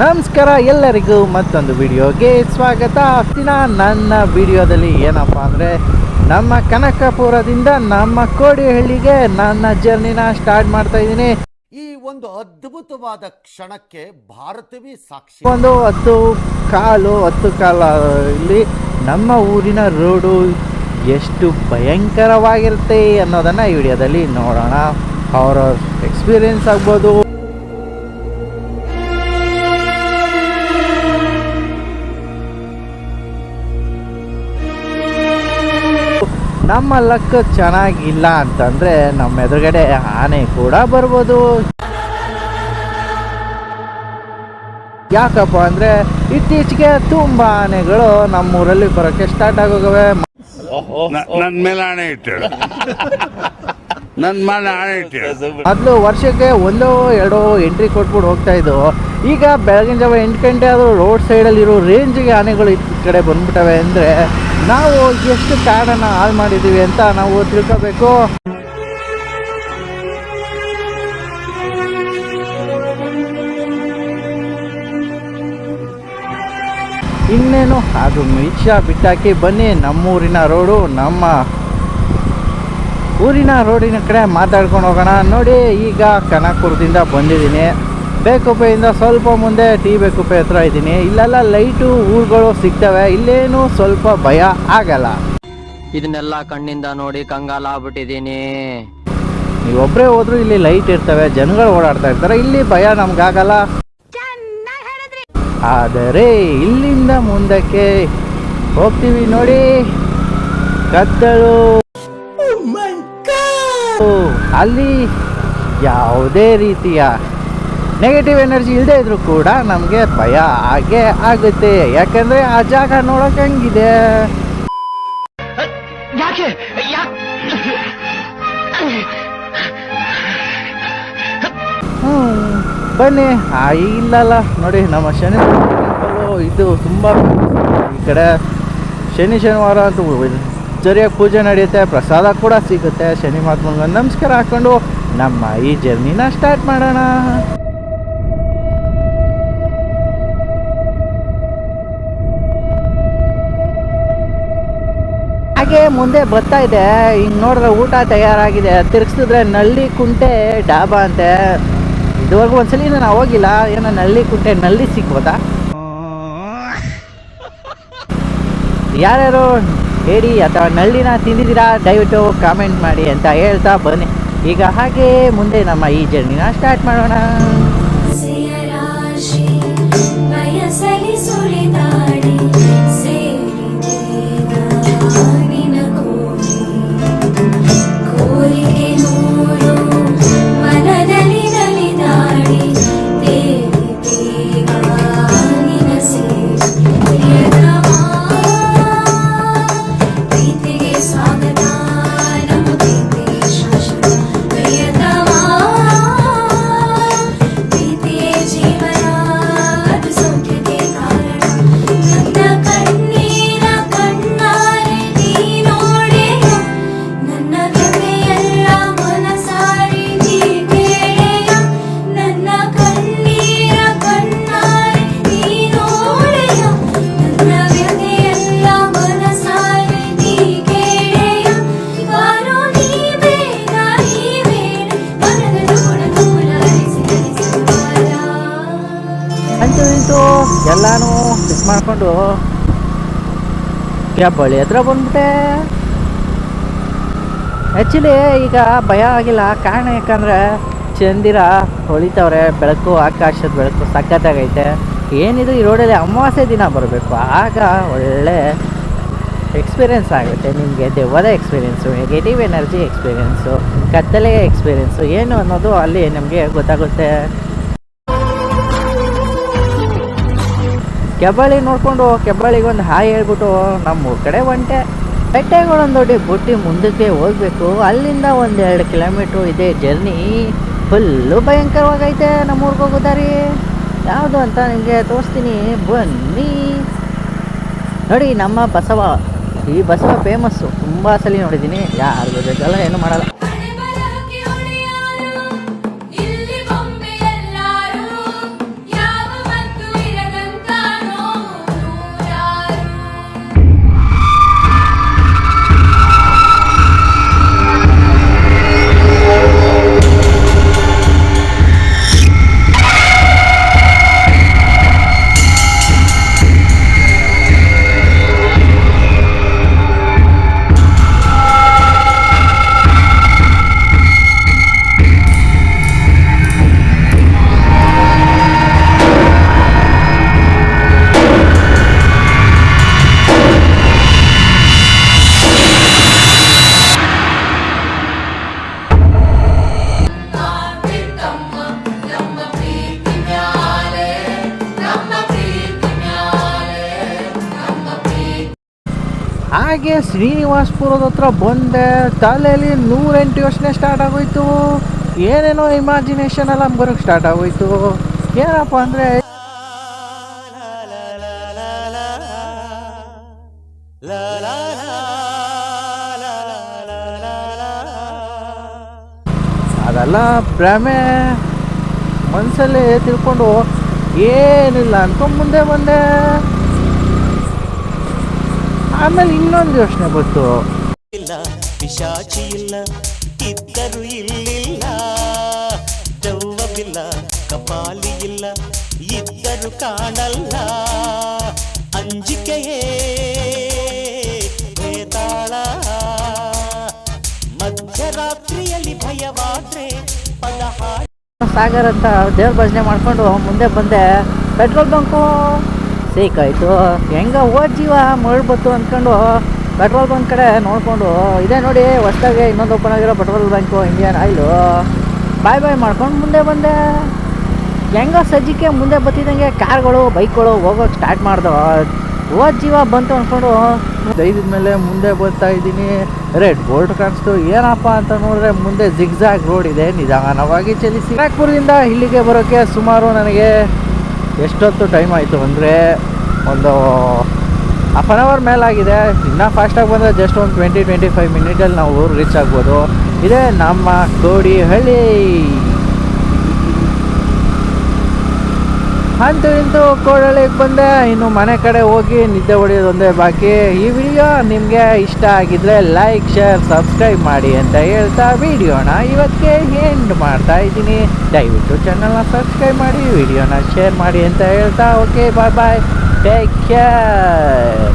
ನಮಸ್ಕಾರ ಎಲ್ಲರಿಗೂ ಮತ್ತೊಂದು ವಿಡಿಯೋಗೆ ಸ್ವಾಗತ. ದಿನ ನನ್ನ ವಿಡಿಯೋದಲ್ಲಿ ಏನಪ್ಪ ಅಂದರೆ ನಮ್ಮ ಕನಕಪುರದಿಂದ ನಮ್ಮ ಕೋಡಿಹಳ್ಳಿಗೆ ನನ್ನ ಜರ್ನಿನ ಸ್ಟಾರ್ಟ್ ಮಾಡ್ತಾ ಇದ್ದೀನಿ. ಈ ಒಂದು ಅದ್ಭುತವಾದ ಕ್ಷಣಕ್ಕೆ ಭಾರತವೇ ಸಾಕ್ಷಿ. ಒಂದು ಹತ್ತು ಕಾಲು ಹತ್ತು ಕಾಲ ಇಲ್ಲಿ ನಮ್ಮ ಊರಿನ ರೋಡು ಎಷ್ಟು ಭಯಂಕರವಾಗಿರುತ್ತೆ ಅನ್ನೋದನ್ನು ಈ ವಿಡಿಯೋದಲ್ಲಿ ನೋಡೋಣ. ಅವರ ಎಕ್ಸ್ಪೀರಿಯನ್ಸ್ ಆಗ್ಬೋದು. ನಮ್ಮ ಲಕ್ ಚೆನ್ನಾಗಿಲ್ಲ ಅಂತಂದ್ರೆ ನಮ್ಮ ಎದುರುಗಡೆ ಆನೆ ಕೂಡ ಬರ್ಬೋದು. ಯಾಕಪ್ಪ ಅಂದ್ರೆ ಇತ್ತೀಚೆಗೆ ತುಂಬಾ ಆನೆಗಳು ನಮ್ಮೂರಲ್ಲಿ ಬರೋಕ್ಕೆ ಸ್ಟಾರ್ಟ್ ಆಗೋಗವೆ. ನನ್ನ ನನ್ ಮೇಲೆ ಆನೆ ಇತ್ತು ನನ್ನ ಮೇಲೆ ಆಣೆ ಇಟ್ಟಳು ಮೊದಲು ವರ್ಷಕ್ಕೆ ಒಂದೋ ಎರಡೋ ಎಂಟ್ರಿ ಕೊಟ್ಬಿಟ್ಟು ಹೋಗ್ತಾ ಇದ್ದು ಈಗ ಬೆಳಗಿನ ಜಾವ ಎಂಟು ಗಂಟೆ ಆದರೂ ರೋಡ್ ಸೈಡಲ್ಲಿರೋ ಇರೋ ರೇಂಜ್ಗೆ ಆನೆಗಳು ಈ ಕಡೆ ಬಂದ್ಬಿಟ್ಟವೆ ಅಂದರೆ ನಾವು ಎಷ್ಟು ಕಾಡನ್ನು ಹಾಳು ಮಾಡಿದ್ದೀವಿ ಅಂತ ನಾವು ತಿಳ್ಕೋಬೇಕು. ಇನ್ನೇನು, ಅದು ಮಿಚ್ಚ ಬಿಟ್ಟಾಕಿ ಬನ್ನಿ, ನಮ್ಮೂರಿನ ರೋಡು, ನಮ್ಮ ಊರಿನ ರೋಡಿನ ಕಡೆ ಮಾತಾಡ್ಕೊಂಡು ಹೋಗೋಣ. ನೋಡಿ, ಈಗ ಕನಕಪುರದಿಂದ ಬಂದಿದ್ದೀನಿ. ಬೇಕುಪ್ಪೆಯಿಂದ ಸ್ವಲ್ಪ ಮುಂದೆ ಟಿ ಬೇಕುಪ್ಪೆ ಹತ್ರ ಇದ್ದೀನಿ. ಇಲ್ಲೆಲ್ಲ ಲೈಟು ಊರುಗಳು ಸಿಗ್ತವೆ. ಇಲ್ಲೇನು ಸ್ವಲ್ಪ ಭಯ ಆಗಲ್ಲ. ಇದನ್ನೆಲ್ಲ ಕಣ್ಣಿಂದ ನೋಡಿ ಕಂಗಾಲ ನೀವು ಒಬ್ಬರೇ ಹೋದ್ರು ಇಲ್ಲಿ ಲೈಟ್ ಇರ್ತವೆ. ಜನಗಳು ಓಡಾಡ್ತಾ ಇರ್ತಾರೆ. ಇಲ್ಲಿ ಭಯ ನಮ್ಗಾಗಲ್ಲ. ಆದರೆ ಇಲ್ಲಿಂದ ಮುಂದಕ್ಕೆ ಹೋಗ್ತೀವಿ ನೋಡಿ. ಕತ್ತಲು ಅಲ್ಲಿ ಯಾವುದೇ ರೀತಿಯ ನೆಗೆಟಿವ್ ಎನರ್ಜಿ ಇಲ್ಲದೆ ಇದ್ರೂ ಕೂಡ ನಮಗೆ ಭಯ ಹಾಗೆ ಆಗುತ್ತೆ. ಯಾಕಂದ್ರೆ ಆ ಜಾಗ ನೋಡಕ್ ಹಂಗಿದೆ? ಹ್ಞೂ ಬನ್ನಿ. ಆ ಇಲ್ಲಲ್ಲ. ನೋಡಿ ನಮ್ಮ ಶನಿ ಇದು ತುಂಬ ಈ ಕಡೆ ಶನಿ ಶನಿವಾರ ಅಂತೂ ಸರಿಯಾಗಿ ಪೂಜೆ ನಡೆಯುತ್ತೆ. ಪ್ರಸಾದ ಕೂಡ ಸಿಗುತ್ತೆ. ಶನಿ ಮಹಾತ್ಮಂಗೆ ನಮಸ್ಕಾರ ಹಾಕೊಂಡು ನಮ್ಮ ಈ ಜರ್ನಿನ ಸ್ಟಾರ್ಟ್ ಮಾಡೋಣ. ಹಾಗೆ ಮುಂದೆ ಬರ್ತಾ ಇದೆ. ಹಿಂಗ್ ನೋಡಿದ್ರೆ ಊಟ ತಯಾರಾಗಿದೆ. ತಿರ್ಗಿಸಿದ್ರೆ ನಳ್ಳಿ ಕುಂಟೆ ಡಾಬಾ ಅಂತೆ. ಇದುವರೆಗೂ ಒಂದ್ಸಲಿ ನಾನು ಹೋಗಿಲ್ಲ. ಏನೋ ನಳ್ಳಿ ಕುಂಟೆ, ನಳ್ಳಿ ಸಿಗ್ಬೋದಾ? ಯಾರ್ಯಾರು ಹೇಳಿ ಅಥವಾ ನಳ್ಳಿನ ತಿಂದಿದ್ದೀರಾ, ದಯವಿಟ್ಟು ಕಾಮೆಂಟ್ ಮಾಡಿ ಅಂತ ಹೇಳ್ತಾ ಬನ್ನಿ. ಈಗ ಹಾಗೆ ಮುಂದೆ ನಮ್ಮ ಈ ಜರ್ನಿನ ಸ್ಟಾರ್ಟ್ ಮಾಡೋಣ. ಎಲ್ಲಾನು ಫಿಕ್ಸ್ ಮಾಡ್ಕೊಂಡು ಬಳಿ ಹತ್ರ ಬಂದ್ಬಿಟ್ಟೆ. ಆ್ಯಕ್ಚುಲಿ ಈಗ ಭಯ ಆಗಿಲ್ಲ. ಕಾರಣ ಯಾಕಂದರೆ ಚಂದಿರ ಹೊಳಿತವ್ರೆ, ಬೆಳಕು, ಆಕಾಶದ ಬೆಳಕು ಸಖತ್ತಾಗೈತೆ. ಏನಿದು ಈ ರೋಡಲ್ಲಿ ಅಮಾವಾಸ್ಯೆ ದಿನ ಬರಬೇಕು. ಆಗ ಒಳ್ಳೆ ಎಕ್ಸ್ಪೀರಿಯೆನ್ಸ್ ಆಗುತ್ತೆ. ನಿಮಗೆ ದೆವ್ವದ ಎಕ್ಸ್ಪೀರಿಯೆನ್ಸು ನೆಗೆಟಿವ್ ಎನರ್ಜಿ ಎಕ್ಸ್ಪೀರಿಯೆನ್ಸು ಕತ್ತಲೆಯ ಎಕ್ಸ್ಪೀರಿಯೆನ್ಸು ಏನು ಅನ್ನೋದು ಅಲ್ಲಿ ನಮಗೆ ಗೊತ್ತಾಗುತ್ತೆ. ಕೆಬ್ಬಾಳಿ ನೋಡ್ಕೊಂಡು ಕೆಬ್ಬಾಳಿಗೆ ಒಂದು ಹಾಯ್ ಹೇಳ್ಬಿಟ್ಟು ನಮ್ಮ ಕಡೆ ಒಂಟೆ. ಬೆಟ್ಟೆಗಳೊಂದು ದೊಡ್ಡ ಬುಟ್ಟಿ ಮುಂದಕ್ಕೆ ಹೋಗ್ಬೇಕು. ಅಲ್ಲಿಂದ ಒಂದು ಎರಡು ಕಿಲೋಮೀಟ್ರು ಇದೆ ಜರ್ನಿ. ಫುಲ್ಲು ಭಯಂಕರವಾಗೈತೆ ನಮ್ಮ ಊರಿಗೆ ಹೋಗೋ ದಾರಿ. ಯಾವುದು ಅಂತ ನಿಮಗೆ ತೋರಿಸ್ತೀನಿ. ಬನ್ನಿ. ನೋಡಿ ನಮ್ಮ ಬಸವ. ಈ ಬಸವ ಫೇಮಸ್ಸು ತುಂಬ ಸಲ ನೋಡಿದ್ದೀನಿ. ಯಾರಿಗೂ ಬೇಕಲ್ಲ ಏನು ಮಾಡಲ್ಲ. ಹಾಗೆ ಶ್ರೀನಿವಾಸ್ಪುರದ ಹತ್ರ ಬಂದೆ. ತಲೆಯಲ್ಲಿ ನೂರೆಂಟು ಯೋಚನೆ ಸ್ಟಾರ್ಟ್ ಆಗೋಯ್ತು. ಏನೇನೋ ಇಮ್ಯಾಜಿನೇಷನ್ ಎಲ್ಲ ಬರೋಕ್ಕೆ ಸ್ಟಾರ್ಟ್ ಆಗೋಯ್ತು. ಏನಪ್ಪ ಅಂದರೆ ಅದೆಲ್ಲ ಭ್ರಮೆ. ಮನಸಲ್ಲಿ ತಿಳ್ಕೊಂಡು ಏನಿಲ್ಲ ಅನ್ಕೊಂಡು ಮುಂದೆ ಬಂದೆ. ಆಮೇಲೆ ಇನ್ನೊಂದು ಯೋಚನೆ ಬಂತು. ಇಲ್ಲ ಪಿಶಾಚಿ ಇಲ್ಲ ಇದ್ದರು ಇಲ್ಲಿಲ್ಲ. ದೆವ್ವವಿಲ್ಲ ಕಪಾಲಿ ಇಲ್ಲ ಇದ್ದರು ಕಾಣಲ್ಲ. ಅಂಜಿಕೆಯೇ ವೇತಾಳ ಮಧ್ಯರಾತ್ರಿಯಲ್ಲಿ ಭಯವಾದ್ರೆ ಪದ ಸಾಗರ್ ಅಂತ ದೇವ್ರ ಭಜನೆ ಮಾಡ್ಕೊಂಡು ಮುಂದೆ ಬಂದೆ. Petrol bunk. ಸಿಕ್ಕಾಯ್ತು. ಹೆಂಗೆ ಓದ್ ಜೀವ ಮರಳು ಬತ್ತು ಅಂದ್ಕೊಂಡು ಪೆಟ್ರೋಲ್ ಬಂಕ್ ಕಡೆ ನೋಡಿಕೊಂಡು ಇದೇ ನೋಡಿ ಹೊಸ್ದಾಗೆ ಇನ್ನೊಂದು ಓಪನ್ ಆಗಿರೋ petrol bunk, Indian oil. Bye bye ಮಾಡ್ಕೊಂಡು ಮುಂದೆ ಬಂದೆ. ಹೆಂಗೋ ಸಜ್ಜಿಕೆ ಮುಂದೆ ಬತ್ತಿದಂಗೆ ಕಾರ್ಗಳು, ಬೈಕ್ಗಳು ಹೋಗೋಕೆ ಸ್ಟಾರ್ಟ್ ಮಾಡ್ದು. ಓದ್ ಜೀವ ಬಂತು ಅಂದ್ಕೊಂಡು ದೈದದ ಮೇಲೆ ಮುಂದೆ ಬರ್ತಾ ಇದ್ದೀನಿ. ರೆಡ್ ಬೋಲ್ಟ್ ಕಾಣಿಸ್ತು, ಏನಪ್ಪ ಅಂತ ನೋಡಿದ್ರೆ ಮುಂದೆ ಜಿಗ್ಜಾಗ್ ರೋಡ್ ಇದೆ, ನಿಧಾನವಾಗಿ ಚಲಿಸಿ. ನಾಗ್ಪುರದಿಂದ ಇಲ್ಲಿಗೆ ಬರೋಕ್ಕೆ ಸುಮಾರು ನನಗೆ ಎಷ್ಟೊತ್ತು ಟೈಮ್ ಆಯಿತು ಅಂದರೆ ಒಂದು ಹಾಫ್ ಆನ್ ಅವರ್ ಮೇಲಾಗಿದೆ. ಇನ್ನೂ ಫಾಸ್ಟಾಗಿ ಬಂದರೆ ಜಸ್ಟ್ ಒಂದು ಟ್ವೆಂಟಿ ಟ್ವೆಂಟಿ ಫೈವ್ ಮಿನಿಟಲ್ಲಿ ನಾವು ರೀಚ್ ಆಗ್ಬೋದು. ಇದೇ ನಮ್ಮ ಕೋಡಿಹಳ್ಳಿ ಅಂತೂ ಇಂತೂ ಕೋಡಳಿಗೆ ಬಂದೆ. ಇನ್ನು ಮನೆ ಕಡೆ ಹೋಗಿ ನಿದ್ದೆ ಹೊಡೆಯೋದೊಂದೇ ಬಾಕಿ. ಈ ವಿಡಿಯೋ ನಿಮಗೆ ಇಷ್ಟ ಆಗಿದ್ರೆ ಲೈಕ್ ಶೇರ್ ಸಬ್ಸ್ಕ್ರೈಬ್ ಮಾಡಿ ಅಂತ ಹೇಳ್ತಾ ವಿಡಿಯೋನ ಇವತ್ತಿಗೆ ಎಂಡ್ ಮಾಡ್ತಾ ಇದ್ದೀನಿ. ದಯವಿಟ್ಟು ಚಾನಲ್ನ ಸಬ್ಸ್ಕ್ರೈಬ್ ಮಾಡಿ ವಿಡಿಯೋನ ಶೇರ್ ಮಾಡಿ ಅಂತ ಹೇಳ್ತಾ. Okay bye bye take care